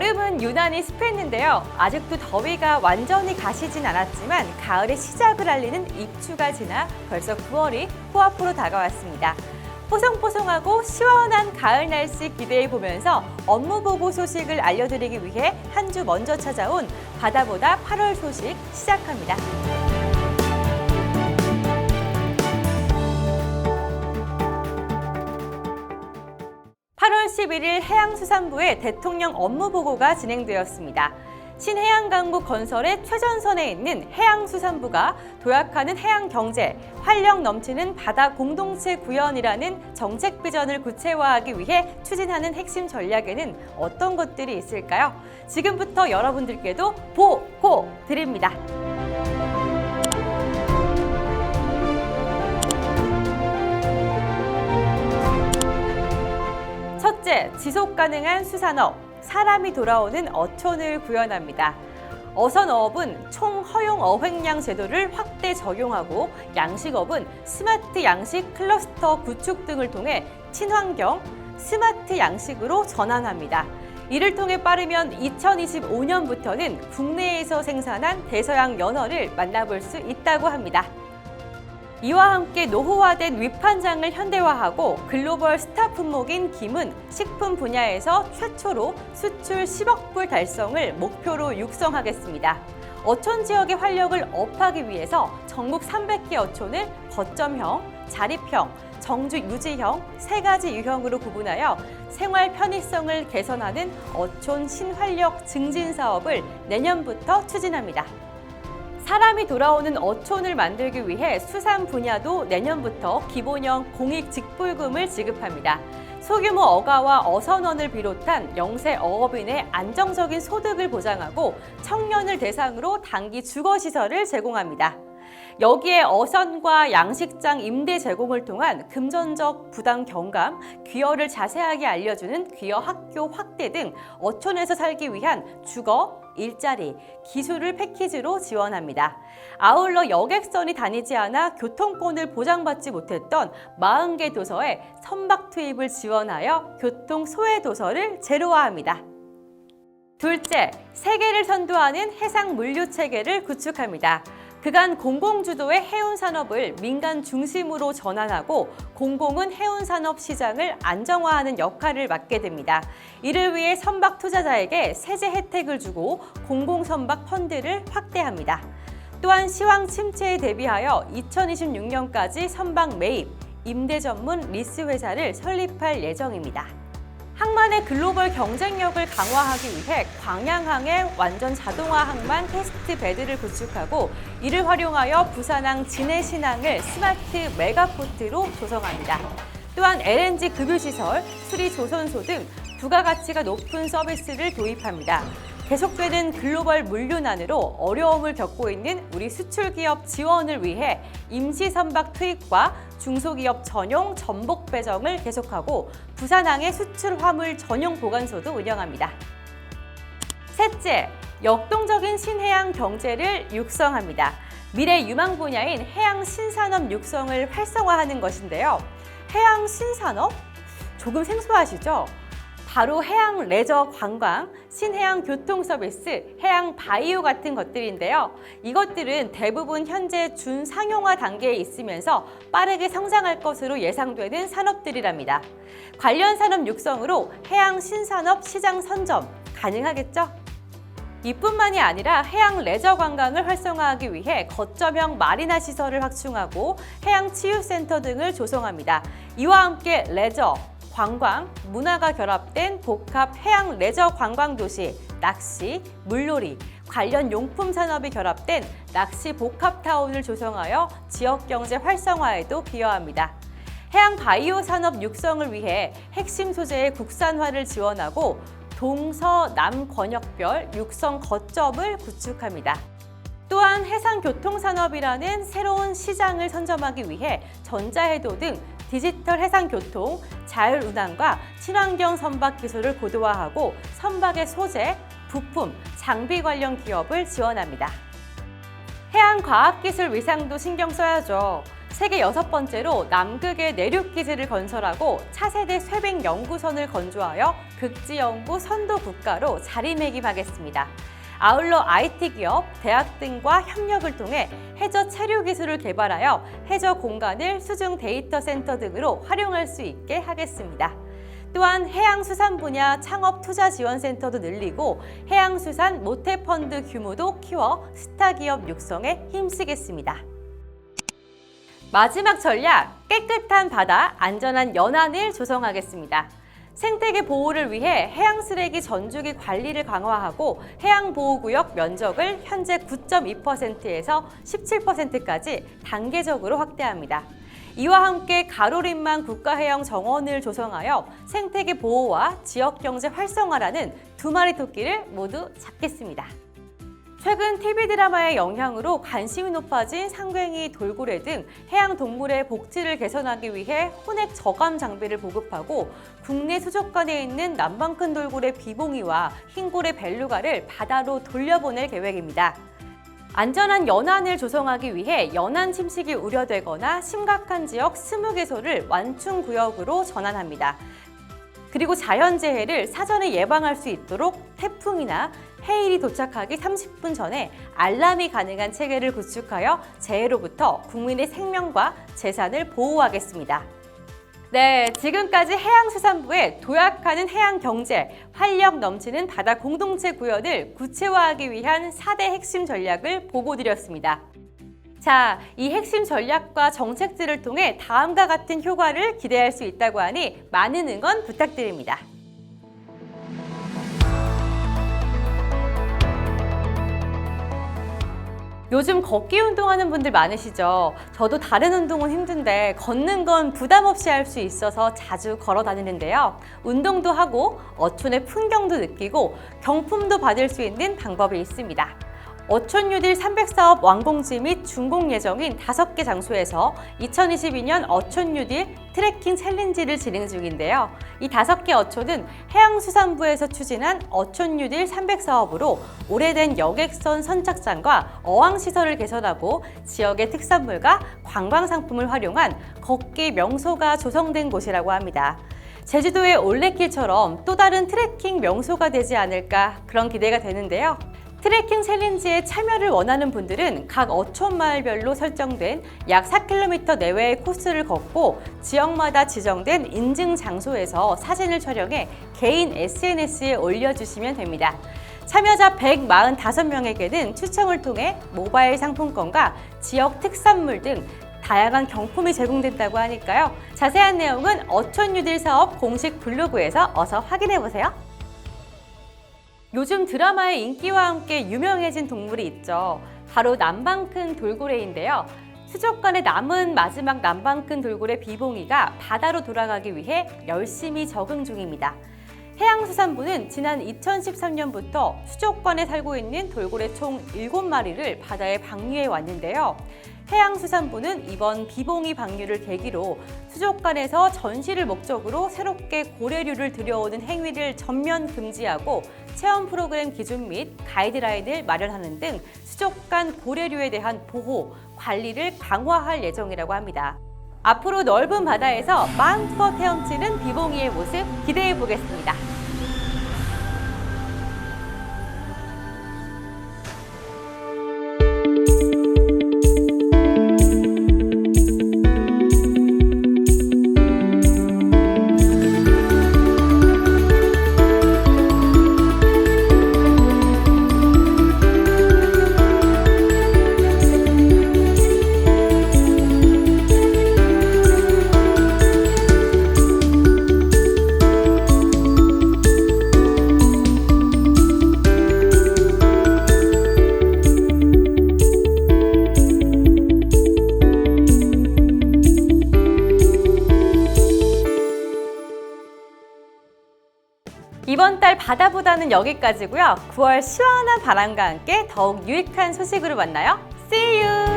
여름은 유난히 습했는데요. 아직도 더위가 완전히 가시진 않았지만 가을의 시작을 알리는 입추가 지나 벌써 9월이 코앞으로 다가왔습니다. 포송포송하고 시원한 가을 날씨 기대해 보면서 업무 보고 소식을 알려드리기 위해 한 주 먼저 찾아온 바다보다 8월 소식 시작합니다. 11일 해양수산부의 대통령 업무 보고가 진행되었습니다. 신해양강국 건설의 최전선에 있는 해양수산부가 도약하는 해양경제, 활력 넘치는 바다 공동체 구현이라는 정책 비전을 구체화하기 위해 추진하는 핵심 전략에는 어떤 것들이 있을까요? 지금부터 여러분들께도 보고 드립니다. 첫째, 지속 가능한 수산업, 사람이 돌아오는 어촌을 구현합니다. 어선어업은 총 허용 어획량 제도를 확대 적용하고 양식업은 스마트 양식 클러스터 구축 등을 통해 친환경 스마트 양식으로 전환합니다. 이를 통해 빠르면 2025년부터는 국내에서 생산한 대서양 연어를 만나볼 수 있다고 합니다. 이와 함께 노후화된 위판장을 현대화하고 글로벌 스타 품목인 김은 식품 분야에서 최초로 수출 10억 불 달성을 목표로 육성하겠습니다. 어촌 지역의 활력을 업하기 위해서 전국 300개 어촌을 거점형, 자립형, 정주 유지형 세 가지 유형으로 구분하여 생활 편의성을 개선하는 어촌 신활력 증진 사업을 내년부터 추진합니다. 사람이 돌아오는 어촌을 만들기 위해 수산 분야도 내년부터 기본형 공익 직불금을 지급합니다. 소규모 어가와 어선원을 비롯한 영세 어업인의 안정적인 소득을 보장하고 청년을 대상으로 단기 주거시설을 제공합니다. 여기에 어선과 양식장 임대 제공을 통한 금전적 부담 경감, 귀여를 자세하게 알려주는 귀여 학교 확대 등 어촌에서 살기 위한 주거, 일자리, 기술을 패키지로 지원합니다. 아울러 여객선이 다니지 않아 교통권을 보장받지 못했던 40개 도서에 선박 투입을 지원하여 교통 소외 도서를 제로화합니다. 둘째, 세계를 선도하는 해상 물류 체계를 구축합니다. 그간 공공주도의 해운 산업을 민간 중심으로 전환하고 공공은 해운 산업 시장을 안정화하는 역할을 맡게 됩니다. 이를 위해 선박 투자자에게 세제 혜택을 주고 공공 선박 펀드를 확대합니다. 또한 시황 침체에 대비하여 2026년까지 선박 매입, 임대 전문 리스 회사를 설립할 예정입니다. 항만의 글로벌 경쟁력을 강화하기 위해 광양항에 완전 자동화 항만 테스트 베드를 구축하고 이를 활용하여 부산항 진해신항을 스마트 메가포트로 조성합니다. 또한 LNG 급유시설, 수리 조선소 등 부가가치가 높은 서비스를 도입합니다. 계속되는 글로벌 물류난으로 어려움을 겪고 있는 우리 수출기업 지원을 위해 임시선박 투입과 중소기업 전용 전복 배정을 계속하고 부산항의 수출 화물 전용 보관소도 운영합니다. 셋째, 역동적인 신해양 경제를 육성합니다. 미래 유망 분야인 해양 신산업 육성을 활성화하는 것인데요. 해양 신산업? 조금 생소하시죠? 바로 해양 레저 관광, 신해양 교통 서비스, 해양 바이오 같은 것들인데요. 이것들은 대부분 현재 준상용화 단계에 있으면서 빠르게 성장할 것으로 예상되는 산업들이랍니다. 관련 산업 육성으로 해양 신산업 시장 선점 가능하겠죠? 이뿐만이 아니라 해양 레저 관광을 활성화하기 위해 거점형 마리나 시설을 확충하고 해양 치유센터 등을 조성합니다. 이와 함께 레저, 관광, 문화가 결합된 복합 해양 레저 관광 도시, 낚시, 물놀이, 관련 용품 산업이 결합된 낚시 복합 타운을 조성하여 지역 경제 활성화에도 기여합니다. 해양 바이오 산업 육성을 위해 핵심 소재의 국산화를 지원하고 동서 남 권역별 육성 거점을 구축합니다. 또한 해상교통산업이라는 새로운 시장을 선점하기 위해 전자해도 등 디지털 해상 교통, 자율 운항과 친환경 선박 기술을 고도화하고 선박의 소재, 부품, 장비 관련 기업을 지원합니다. 해양 과학기술 위상도 신경 써야죠. 세계 여섯 번째로 남극의 내륙 기지를 건설하고 차세대 쇠백 연구선을 건조하여 극지 연구 선도 국가로 자리매김하겠습니다. 아울러 IT 기업, 대학 등과 협력을 통해 해저 체류 기술을 개발하여 해저 공간을 수중 데이터 센터 등으로 활용할 수 있게 하겠습니다. 또한 해양수산 분야 창업 투자 지원 센터도 늘리고 해양수산 모태펀드 규모도 키워 스타 기업 육성에 힘쓰겠습니다. 마지막 전략, 깨끗한 바다, 안전한 연안을 조성하겠습니다. 생태계 보호를 위해 해양 쓰레기 전주기 관리를 강화하고 해양 보호구역 면적을 현재 9.2%에서 17%까지 단계적으로 확대합니다. 이와 함께 가로림만 국가해양 정원을 조성하여 생태계 보호와 지역 경제 활성화라는 두 마리 토끼를 모두 잡겠습니다. 최근 TV 드라마의 영향으로 관심이 높아진 상괭이, 돌고래 등 해양 동물의 복지를 개선하기 위해 혼액 저감 장비를 보급하고 국내 수족관에 있는 남방큰 돌고래 비봉이와 흰고래 벨루가를 바다로 돌려보낼 계획입니다. 안전한 연안을 조성하기 위해 연안 침식이 우려되거나 심각한 지역 20개소를 완충 구역으로 전환합니다. 그리고 자연재해를 사전에 예방할 수 있도록 태풍이나 해일이 도착하기 30분 전에 알람이 가능한 체계를 구축하여 재해로부터 국민의 생명과 재산을 보호하겠습니다. 네, 지금까지 해양수산부의 도약하는 해양경제, 활력 넘치는 바다 공동체 구현을 구체화하기 위한 4대 핵심 전략을 보고드렸습니다. 자, 이 핵심 전략과 정책들을 통해 다음과 같은 효과를 기대할 수 있다고 하니 많은 응원 부탁드립니다. 요즘 걷기 운동하는 분들 많으시죠? 저도 다른 운동은 힘든데 걷는 건 부담 없이 할 수 있어서 자주 걸어 다니는데요. 운동도 하고 어촌의 풍경도 느끼고 경품도 받을 수 있는 방법이 있습니다. 어촌 뉴딜 300사업 완공지 및 준공 예정인 5개 장소에서 2022년 어촌 뉴딜 트레킹 챌린지를 진행 중인데요. 이 5개 어촌은 해양수산부에서 추진한 어촌 뉴딜 300사업으로 오래된 여객선 선착장과 어항시설을 개선하고 지역의 특산물과 관광상품을 활용한 걷기 명소가 조성된 곳이라고 합니다. 제주도의 올레길처럼 또 다른 트레킹 명소가 되지 않을까 그런 기대가 되는데요. 트레킹 챌린지에 참여를 원하는 분들은 각 어촌 마을별로 설정된 약 4km 내외의 코스를 걷고 지역마다 지정된 인증 장소에서 사진을 촬영해 개인 SNS에 올려주시면 됩니다. 참여자 145명에게는 추첨을 통해 모바일 상품권과 지역 특산물 등 다양한 경품이 제공된다고 하니까요. 자세한 내용은 어촌 뉴딜 사업 공식 블로그에서 어서 확인해 보세요. 요즘 드라마의 인기와 함께 유명해진 동물이 있죠. 바로 남방큰 돌고래인데요. 수족관에 남은 마지막 남방큰 돌고래 비봉이가 바다로 돌아가기 위해 열심히 적응 중입니다. 해양수산부는 지난 2013년부터 수족관에 살고 있는 돌고래 총 7마리를 바다에 방류해 왔는데요. 해양수산부는 이번 비봉이 방류를 계기로 수족관에서 전시를 목적으로 새롭게 고래류를 들여오는 행위를 전면 금지하고 체험 프로그램 기준 및 가이드라인을 마련하는 등 수족관 고래류에 대한 보호, 관리를 강화할 예정이라고 합니다. 앞으로 넓은 바다에서 마음껏 헤엄치는 비봉이의 모습 기대해 보겠습니다. 이번 달 바다보다는 여기까지고요. 9월 시원한 바람과 함께 더욱 유익한 소식으로 만나요. See you!